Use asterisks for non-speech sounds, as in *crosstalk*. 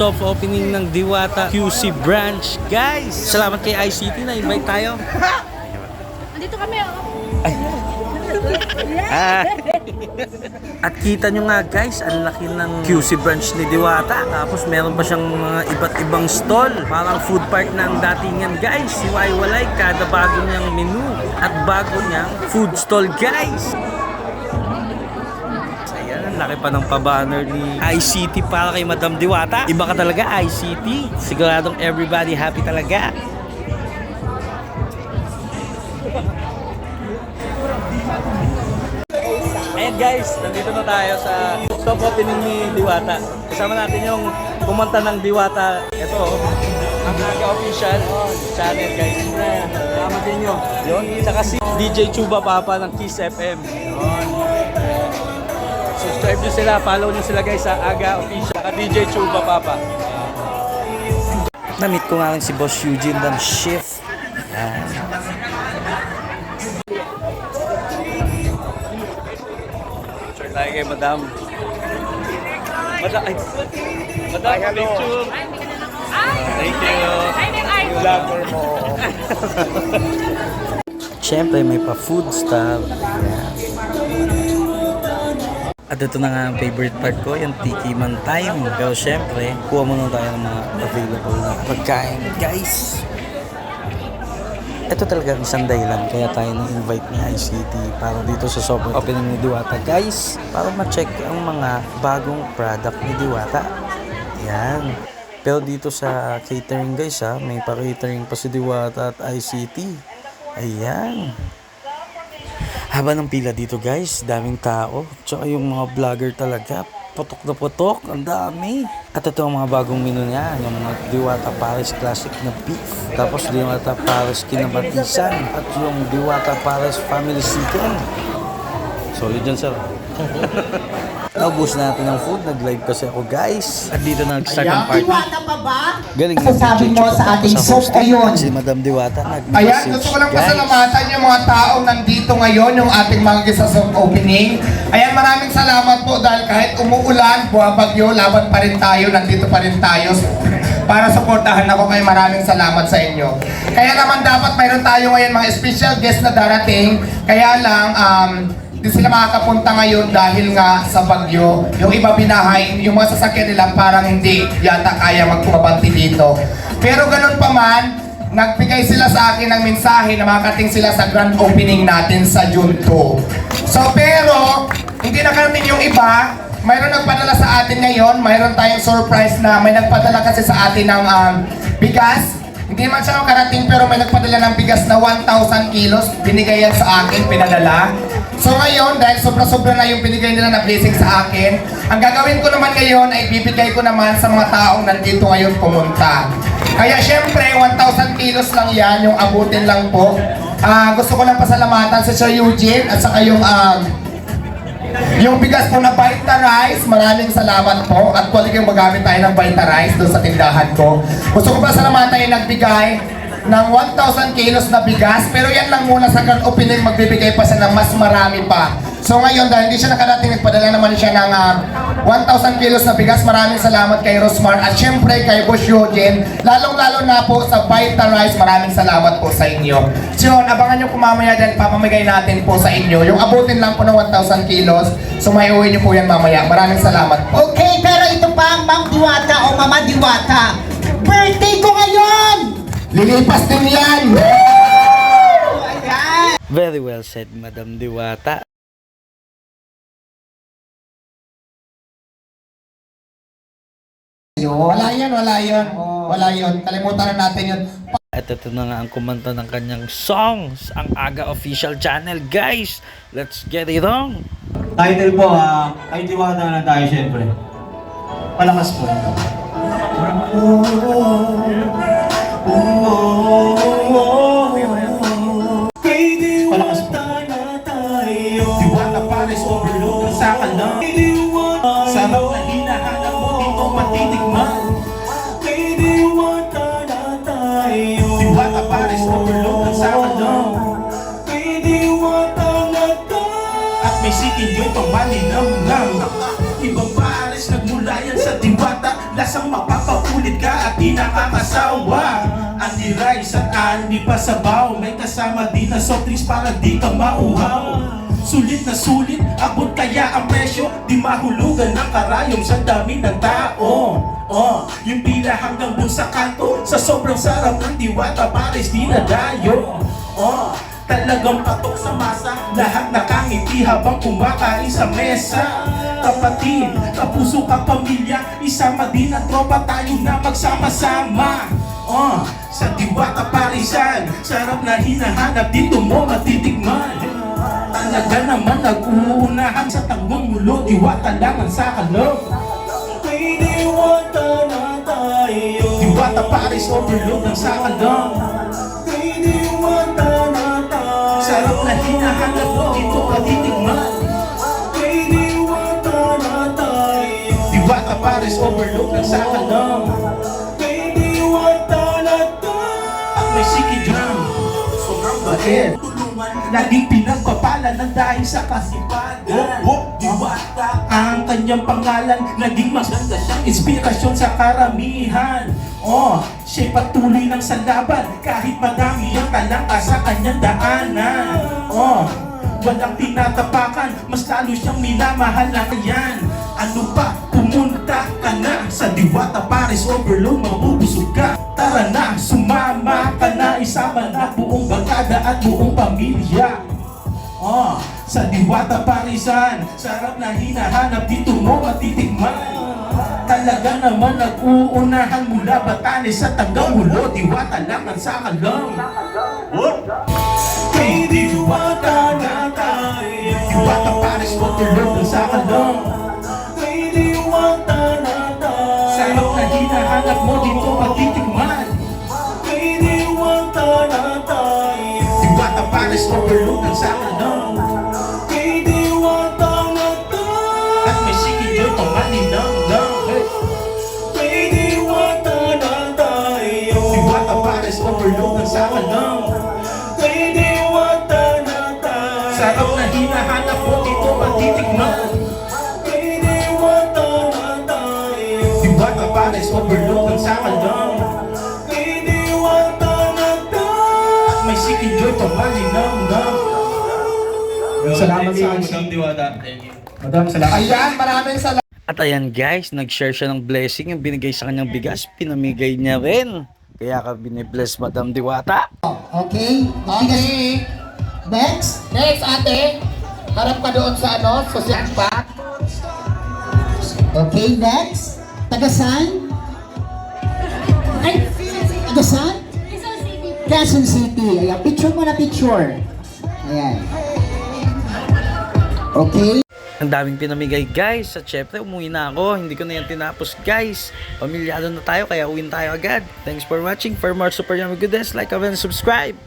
soft opening ng Diwata QC branch. Guys, salamat kay ICT na invite tayo. Nandito kami, oh. Ah. At kita nyo nga guys, ang laki ng QC branch ni Diwata. Tapos meron pa siyang mga iba't ibang stall. Parang food park na ang datingan guys. Hiwa-hiwalay kada bago niyang menu. At bago niyang food stall guys. Laki pa ng pabanner ni ICT para kay Madam Diwata. Iba ka talaga, ICT. Siguradong everybody happy talaga. Ayan guys, nandito na tayo sa stop opening ni Diwata. Kasama natin yung kumanta ng Diwata. Ito, oh, ang Aga Official channel guys. Salamat din nyo. Yun, saka si DJ Chuba Papa ng Kiss FM. Yun. Subscribe nyo sila, follow nyo sila guys sa Aga Official. Saka DJ Chuba Papa. Namit ko nga rin si Boss Eugene ng Shift. Yan. Picture tayo kay Madam. Madam, ay, Madam, picture. Thank you. Vlogger mo. *laughs* Siyempre, may pa-food stuff. Yan. At ito na nga ang favorite part ko, yung tiki man time. Pero siyempre, kuha muna tayo ng mga available na pagkain. Guys! Ito talaga ang isang dahilan kaya tayo na-invite ni ICT para dito sa sobrang opening ni Diwata. Guys, para ma-check ang mga bagong product ni Diwata. Yan. Pero dito sa catering guys ha, may pa-catering pa si Diwata at ICT. Ayan. Haba ng pila dito guys, daming tao. Tsaka yung mga vlogger talaga, putok na putok, ang dami. At ito ang mga bagong menu niya, yung mga Diwata Paris Classic na beef. Tapos Diwata Paris Kinabatisan at yung Diwata Paris Family Chicken. Solid yan sir. *laughs* Naubos na natin ng food, nag-live kasi ako guys. At dito na nag-start ang party. Diwata pa ba? Galing na Masasabi mo sa ating host. ngayon. Si Madam Diwata nag-message. Ayan, gusto ko lang Guys, pasalamatan yung mga taong nandito ngayon, yung ating mga gisa sa opening. Ayan, maraming salamat po dahil kahit umuulan, buwabagyo, laban pa rin tayo, nandito pa rin tayo para suportahan ako kayo. Maraming salamat sa inyo. Kaya naman dapat mayroon tayo ngayon mga special guest na darating. Kaya lang, um, di sila makakapunta ngayon dahil nga sa bagyo. Yung iba binahay, yung mga sasakyan nila parang hindi yata kaya magpumabanti dito. Pero ganun pa man, nagbigay sila sa akin ng mensahe na makakating sila sa grand opening natin sa June 2. So pero, hindi nakarating yung iba, mayroon nagpadala sa atin ngayon, mayroon tayong surprise na may nagpadala kasi sa atin ng um, bigas. Hindi man siya makarating pero may nagpadala ng bigas na 1,000 kilos. Binigay yan sa akin, pinadala. So ngayon, dahil sobra-sobra na yung binigay nila na blessing sa akin, ang gagawin ko naman ngayon ay bibigay ko naman sa mga taong nandito ngayon pumunta. Kaya syempre, 1,000 kilos lang yan, yung abutin lang po. Ah, gusto ko lang pasalamatan sa Sir Eugene at saka yung um, yung bigas po na Vita Rice, maraming salamat po. At pwede kayong magamit tayo ng Vita Rice doon sa tindahan ko. Gusto ko pa salamatan yung nagbigay ng 1,000 kilos na bigas. Pero yan lang muna sa grand opening, magbibigay pa siya ng mas marami pa. So ngayon, dahil hindi siya nakarating, nagpadala naman siya ng ah, 1,000 kilos na bigas. Maraming salamat kay Rosmar at syempre kay Bush Eugene. Lalong-lalo na po sa Vita Rice, maraming salamat po sa inyo. So yun, abangan nyo po mamaya dahil papamigay natin po sa inyo. Yung abutin lang po ng 1,000 kilos. So may uwi nyo po yan mamaya. Maraming salamat po. Okay, pero ito pa, Ma'am Diwata o Mama Diwata. Birthday ko ngayon! Lilipas din yan! Very well said, Madam Diwata. Wala yan, wala yun. Wala yun. Kalimutan na natin yun. At ito na nga ang kumanta ng kanyang songs, ang Aga Official Channel. Guys, let's get it on! Title po, ah, ay diwata na tayo syempre. Palakas po. Sarap na hinahanap mo dito matitikman Diwata Paris overload sa kalam At may sikin yun pang malinam-nam Ibang Paris nagmula yan sa Diwata Lasang mapapakulit ka at di nakakasawa. Andy Rice at Andy Pasabaw May kasama din na soft drinks para di ka mauhaw. Sulit na sulit, abot kaya ang presyo. Di mahulugan ng karayom sa dami ng tao. Oh, yung pila hanggang dun sa kanto. Sa sobrang sarap ng diwata pares di na dayo. Oh, talagang patok sa masa. Lahat nakangiti habang kumakain sa mesa Kapatid, kapuso kapamilya Isama din ang tropa tayo na magsama-sama. Oh, sa diwata parisan Sarap na hinahanap dito mo matitikman. Talaga naman nag-uunahan sa tanggong mulo Diwata lang ang sa kalog May diwata na tayo. Diwata Paris overload ng sa Diwata Paris overload ng sa tayo At may siki drum. Sobrang bait Laging pinagpapala ng dahil sa kasipagan. Diwata ang kanyang pangalan Naging maganda siyang inspirasyon sa karamihan. Oh, siya'y patuloy ng salaban Kahit madami ang talangka sa kanyang daanan. Oh, walang tinatapakan. Mas lalo siyang minamahal na yan Ano pa, pumunta ka na Sa Diwata Paris Overload Mabubusog ka. Tara na, sumama ka na Isama na buong barkada at buong pamilya. Oh, sa Diwata Parisan Sarap na hinahanap dito mo matitikman. Talaga naman nag-uunahan mula Batanes sa Tagamulo Diwata lang ang sakalang Kay Diwata na tayo. Diwata Paris Waterloo ng sakalang hinahanap mo dito matitikman Kay Diwata na tayo. Diwata Paris Waterloo ng sakalang Kay Diwata na tayo. At may sikilyo pangalinang lang Kay Diwata na tayo. Diwata Paris Overload ng sakalang Kay tayo At may sikilyo pangalinang lang Salamat sa Madam Diwata. Thank you. Madam, salamat. Ayan, maraming salamat. At ayan guys, nag-share siya ng blessing yung binigay sa kanyang bigas, pinamigay niya rin. Kaya ka binibless Madam Diwata. Okay? Okay. Next. Next, ate. Harap ka doon sa ano, social pack. Okay, next. Tagasan? Ay, tagasan? Quezon City. Ayan, picture mo na picture. Ayan. Okay. Ang daming pinamigay guys. At syempre umuwi na ako. Hindi ko na yan tinapos guys. Pamilyado na tayo kaya uwin tayo agad. Thanks for watching. For more super yummy goodness, like, comment, and subscribe.